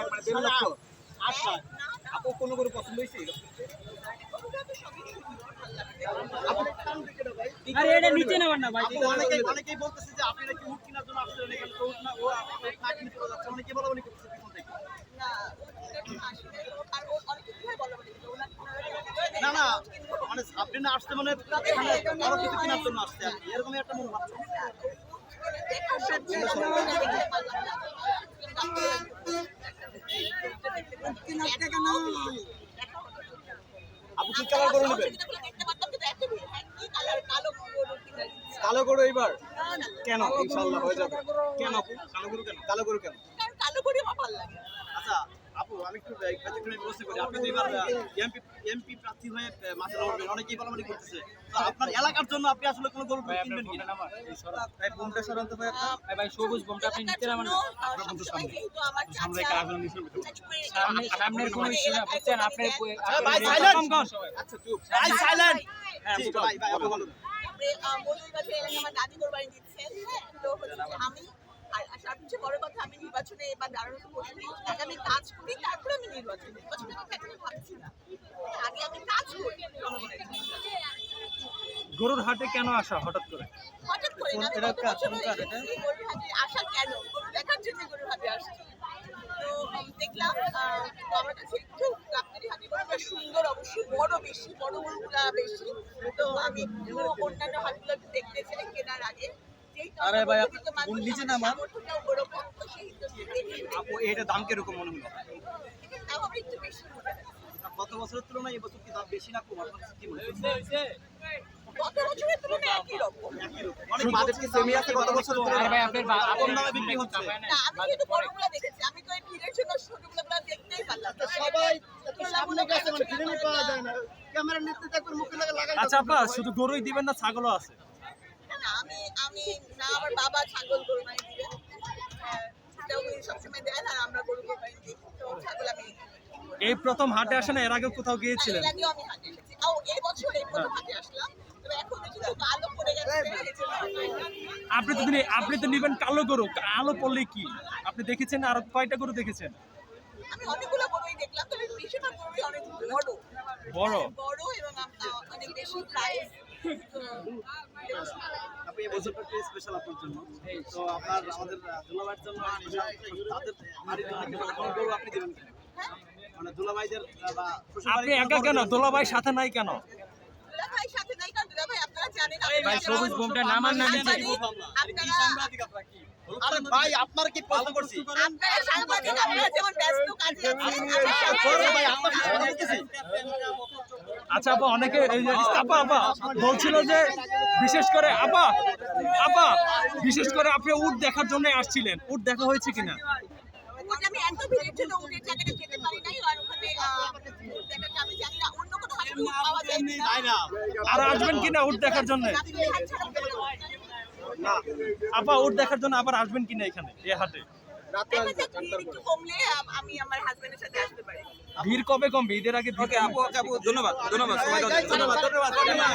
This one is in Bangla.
মানে দেড় লক্ষ। আপু কোনো গরু পছন্দ হয়েছে? আরে এটা নিচে নেবার না ভাই অনেকেই অনেকেই বলতেছে যে আপনি নাকি উট কেনার জন্য আসছিলেন এখানে? তো উট না ও না কিনে চলে যাচ্ছে। অনেকেই বলা বলি করতেছে পিছন থেকে না না মানে আপনি না আসতে মানে আরও কিছু কেনার জন্য আসছে এরকমই একটা মনে হচ্ছে। আপু কি কালার করে নেবেন? কালো গরু এইবার। কেন? ইনশাআল্লাহ হয়ে যাবে। কেন কালো গরু কেন? কালো গরু কেন? কালো করে আমার ভালো লাগে। আচ্ছা আপু আমি একটু করি। আপনি তো এবার এমপি এমপি প্রার্থী হয়ে মাঠে লড়বেন অনেকেই বলাবলি করতেছে। তো আপনার এলাকার জন্য আপনি আসলে কোনো গরু কিনবেন কিনা? ভাই বোমটা সরান তো ভাই ভাই সবুজ বোমটা আপনি নিচে নামান। না সামনে। সামনের কোনো ইস্যু না। বুঝছেন আপনি ভাই, silent! কম কম। সবাই আচ্ছা চুপ। ভাই সাইলেন্ট হ্যাঁ, ভাই ভাই আপু বলুন আমার দাদি কোরবানি দিচ্ছেন হ্যাঁ? তো হচ্ছে আমি আর আর সবচেয়ে বড় কথা আমি তো প্রশ্ন আগে আমি কাজ করি তারপরে আমি নির্বাচন নির্বাচনে আমি এখনও ভাবছি না। আগে আমি কাজ করি। গরুর হাটে কেন আসা হঠাৎ করে? হঠাৎ করে না, এটা? গরুর হাটে আসা কেন? গরু দেখার জন্য গরুর হাটে আসছি। দেখলাম আমার কাছে একটু কাপ্তারি সুন্দর অবশ্যই বড় বেশি বড় গরুগুলা বেশি। তো আমি একটু অন্যান্য হাটগুলো দেখতে চাই কেনার আগে যেহেতু আরে ভাই, নিচে এটা দাম কীরকম মনে হলো। গত বছরের তুলনায় এবছর কি দাম বেশি না কম? আপনার কি মনে হচ্ছে গত বছরের তুলনায় একই রকম। অনেক বাজেট কি সেমি আছে গত বছরের তুলনায়? ভাই আপনার কম দামে বিক্রি হচ্ছে। না আমি কিন্তু বড়গুলো দেখেছি। আমি তো এই ভিড়ের জন্য ছোটগুলো দেখতেই পারলাম সবাই এত সামনে গেছে মানে ফিল্মই পাওয়া যায় না। ক্যামেরা নিতে মুখে লাগা আচ্ছা আপা শুধু গরুই দিবেন না ছাগলও আছে। না আমি আমি না আমার বাবা ছাগল কোরবানি দিবেন হ্যাঁ, উনি সবসময় দেন আর আমরা গরু কোরবানি দিই। তো ছাগল আমি এই প্রথম হাটে আসেন এর আগে কোথাও না, গিয়েছিলেন এর আগেও আমি হাটে এসেছি। ও এই বছর এই প্রথম হাটে আসলাম। তবে এখন দেখি তো আলো পড়ে গেছে আপনি তো দিনে- আপনি তো নিবেন কালো গরু আলো পড়লে কি? আপনি দেখেছেন আর কয়টা গরু দেখেছেন? আমি অনেকগুলো গরুই দেখলাম তবে বেশিরভাগ গরুই অনেক বড়। বড়? বড় এবং অনেক বেশি প্রাইস আপনি এই বছরটা একটু স্পেশাল আপনার জন্য? তো আপনার আমাদের দুলাভাইয়ের জন্য তাদের বাড়ির জন্য কি কোনো গরু আপনি দিবেন মানে দুলাভাইদের বা আপনি একা কেন? দোলাভাই সাথে নাই কেন? সাথে নাই কারণ দুলা আপনারা জানেন সবুজ বোমটা নামান না নিচে। আপনারা আরে ভাই আপনার কি প্রশ্ন করছি? আপনারা সাংবাদিক আপনারা যেমন ব্যস্ত কাজে আছেন ভাই আপনার আচ্ছা আপা অনেকে আপা আপা বলছিল যে বিশেষ করে আপা আপা বিশেষ করে আপনি উট দেখার জন্য আসছিলেন। উট দেখা হয়েছে কিনা? আর আসবেন কিনা উট দেখার জন্য? আপা উট দেখার জন্য আবার আসবেন কিনা এখানে এ হাটে? আম- আমি আমার হাজবেন্ডের সাথে আসতে পারি। ভিড় কবে কমবে ঈদের আগে ধন্যবাদ ধন্যবাদ ধন্যবাদ। ধন্যবাদ।